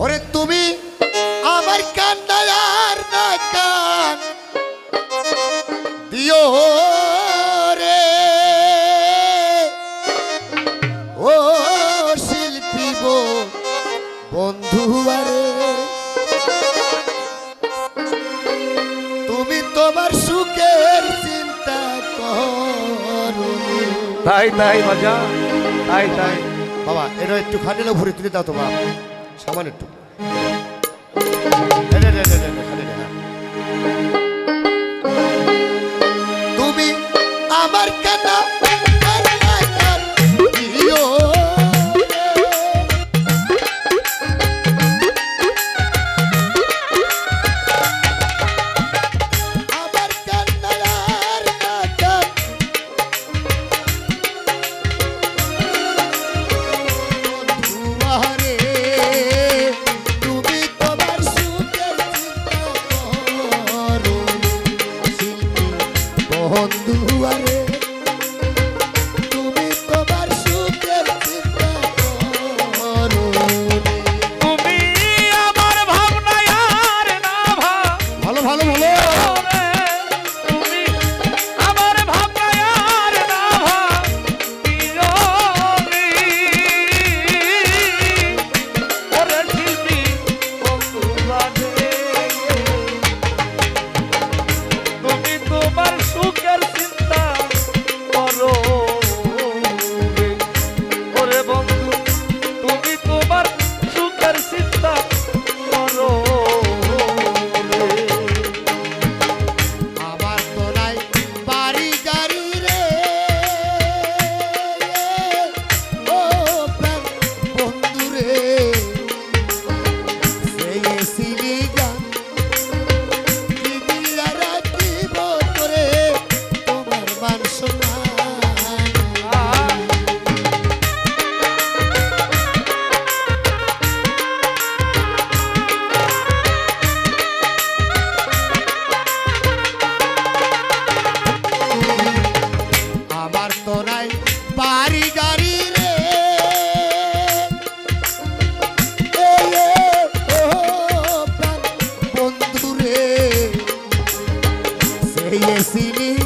ওরে তুমি আমার কান্দার না কান। দিও রে। ও শিল্পী বন্ধু আরে। তুমি তোমার সুখের চিন্তা করো তাই তাই মজা। তাই তাই। বাবা এটা একটু খাটিলে ভরে তুলে দাও তোমার সামান্য একটু। এই সিলি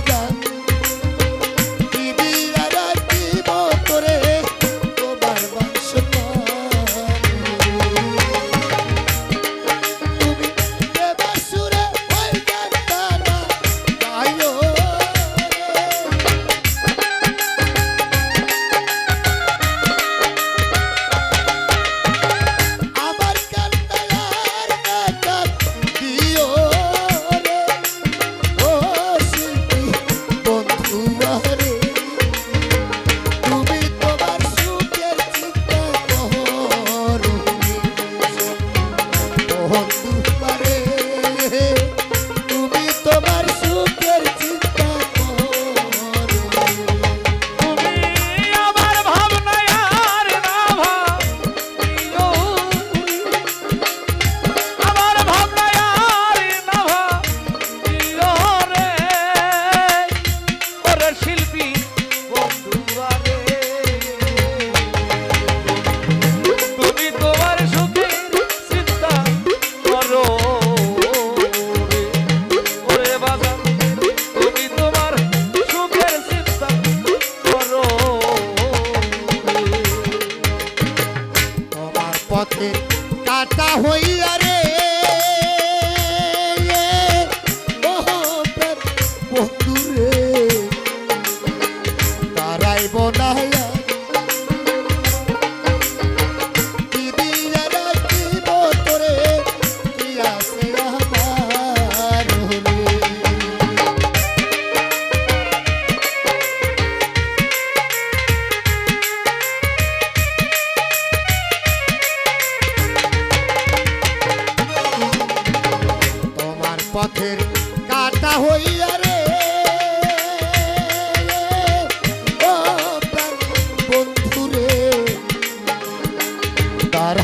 বন্ধু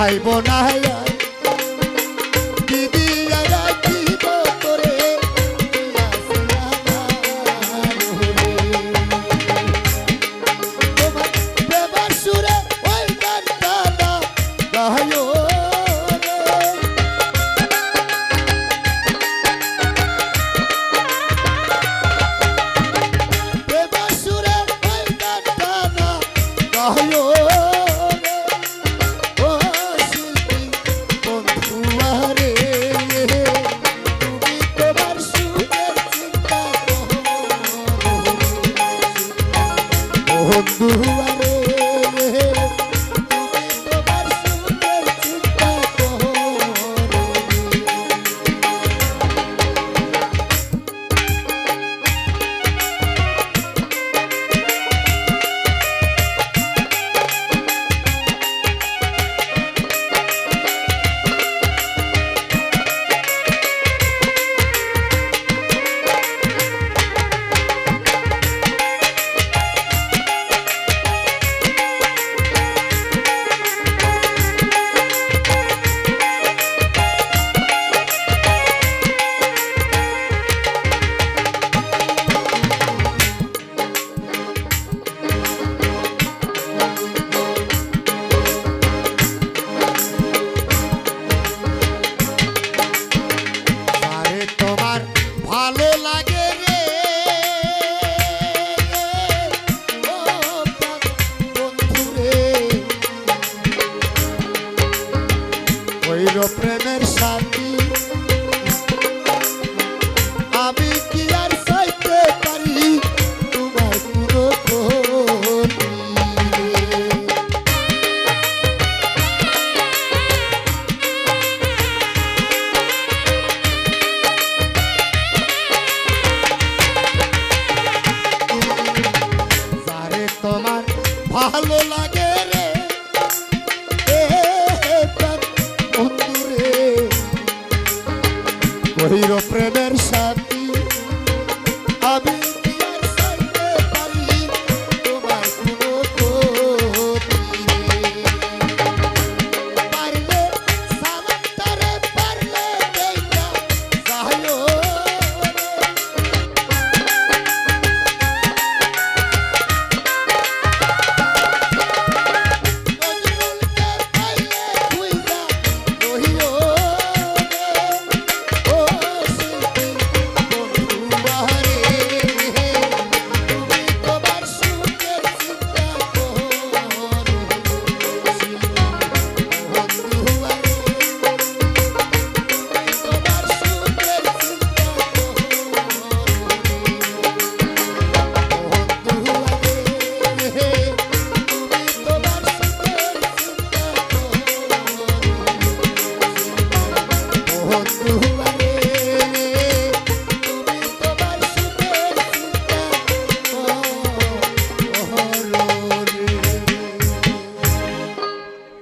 ভাই বোনাই mhm প্রেমের